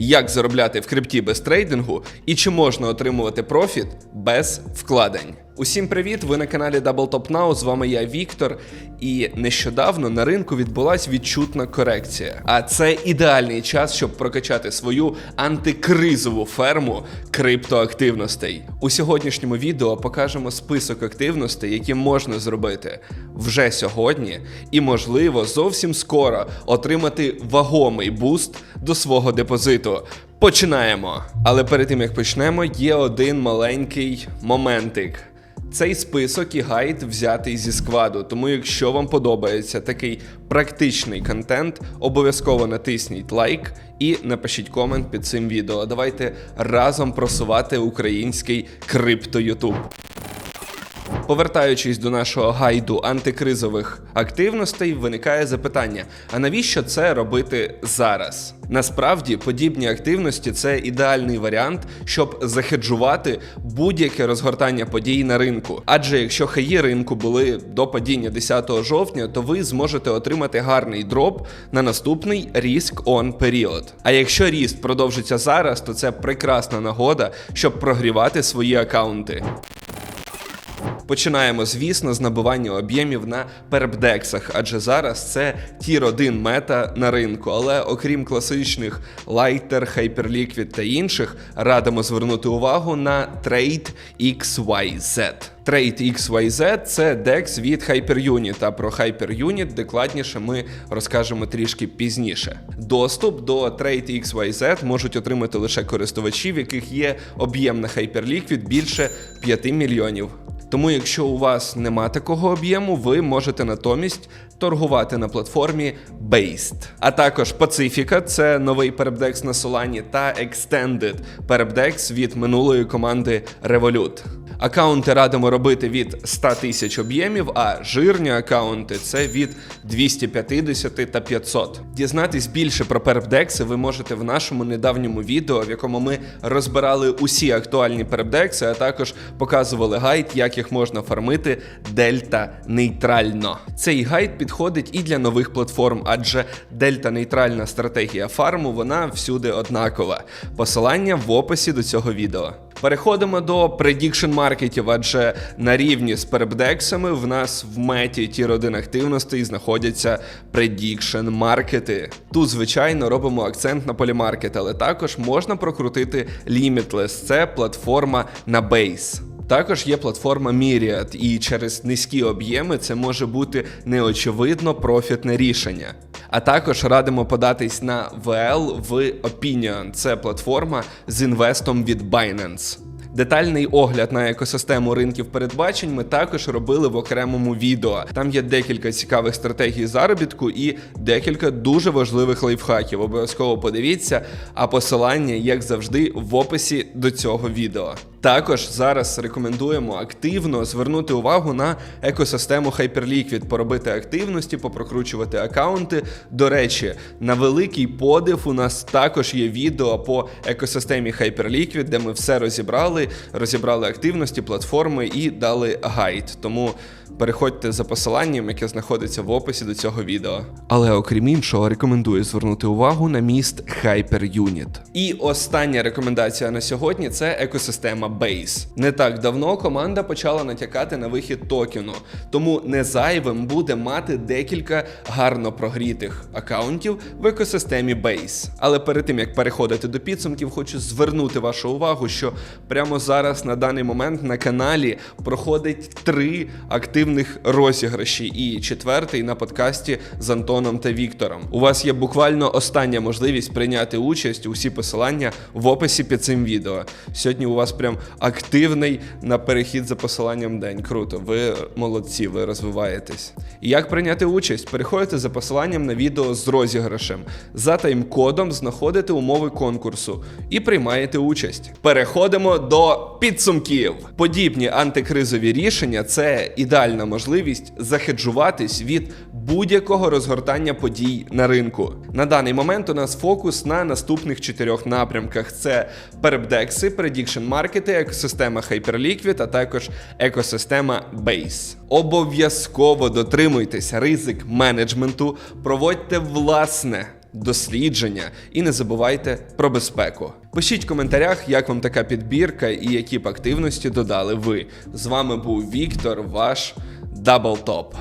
як заробляти в крипті без трейдингу і чи можна отримувати профіт без вкладень. Усім привіт! Ви на каналі Double Top Now, З вами я Віктор. І нещодавно на ринку відбулась відчутна корекція. А це ідеальний час, щоб прокачати свою антикризову ферму криптоактивностей. У сьогоднішньому відео покажемо список активностей, які можна зробити вже сьогодні, і можливо зовсім скоро отримати вагомий буст до свого депозиту. Починаємо! Але перед тим як почнемо, є один маленький моментик. Цей список і гайд взятий зі складу, тому якщо вам подобається такий практичний контент, обов'язково натисніть лайк і напишіть комент під цим відео. Давайте разом просувати український крипто Ютуб. Повертаючись до нашого гайду антикризових активностей, виникає запитання: а навіщо це робити зараз? Насправді, подібні активності це ідеальний варіант, щоб захеджувати будь-яке розгортання подій на ринку. Адже якщо хаї ринку були до падіння 10 жовтня, то ви зможете отримати гарний дроп на наступний ріск он період. А якщо ріст продовжиться зараз, то це прекрасна нагода, щоб прогрівати свої акаунти. Починаємо, звісно, з набування об'ємів на пербдексах, адже зараз це тір 1 мета на ринку. Але окрім класичних Lighter, Hyperliquid та інших, радимо звернути увагу на Trade XYZ. Trade XYZ – це DEX від HyperUnit, а про HyperUnit докладніше ми розкажемо трішки пізніше. Доступ до Trade XYZ можуть отримати лише користувачі, в яких є об'єм на Hyperliquid більше 5 мільйонів. Тому, якщо у вас нема такого об'єму, ви можете натомість торгувати на платформі Based. А також Pacifica – це новий перебдекс на Solana, та Extended перебдекс від минулої команди Revolut. Акаунти радимо робити від 100 тисяч об'ємів, а жирні акаунти це від 250 та 500. Дізнатись більше про перебдекси ви можете в нашому недавньому відео, в якому ми розбирали усі актуальні перебдекси, а також показували гайд, як їх можна фармити дельта нейтрально. Цей гайд підходить і для нових платформ, адже дельта нейтральна стратегія фарму вона всюди однакова. Посилання в описі до цього відео. Переходимо до prediction маркетів, адже на рівні з перебдексами в нас в меті тір 1 активностей знаходяться prediction маркети. Тут, звичайно, робимо акцент на полімаркет, але також можна прокрутити Limitless. Це платформа на бейс. Також є платформа Myriad, і через низькі об'єми це може бути неочевидно профітне рішення. А також радимо податись на VL в Opinion. Це платформа з інвестом від Binance. Детальний огляд на екосистему ринків передбачень ми також робили в окремому відео. Там є декілька цікавих стратегій заробітку і декілька дуже важливих лайфхаків. Обов'язково подивіться, а посилання, як завжди, в описі до цього відео. Також зараз рекомендуємо активно звернути увагу на екосистему Hyperliquid, поробити активності, попрокручувати акаунти. До речі, на великий подив у нас також є відео по екосистемі Hyperliquid, де ми все розібрали, розібрали активності, платформи і дали гайд. Тому переходьте за посиланням, яке знаходиться в описі до цього відео. Але окрім іншого, рекомендую звернути увагу на міст HyperUnit. І остання рекомендація на сьогодні це екосистема Base. Не так давно команда почала натякати на вихід токену, тому не зайвим буде мати декілька гарно прогрітих акаунтів в екосистемі Base. Але перед тим як переходити до підсумків, хочу звернути вашу увагу, що прямо зараз на даний момент на каналі проходить три активних розіграші, і четвертий на подкасті з Антоном та Віктором. У вас є буквально остання можливість прийняти участь. Усі посилання в описі під цим відео. Сьогодні у вас прям активний на перехід за посиланням день. Круто, ви молодці, ви розвиваєтесь. І як прийняти участь? Переходите за посиланням на відео з розіграшем. За тайм-кодом знаходите умови конкурсу і приймаєте участь. Переходимо до підсумків. Подібні антикризові рішення це ідеальна можливість захеджуватись від будь-якого розгортання подій на ринку. На даний момент у нас фокус на наступних чотирьох напрямках: це перебдекси, prediction маркети, екосистема Hyperliquid, а також екосистема Base. Обов'язково дотримуйтесь ризик менеджменту, проводьте власне дослідження і не забувайте про безпеку. Пишіть в коментарях, як вам така підбірка і які б активності додали ви. З вами був Віктор, ваш Даблтоп.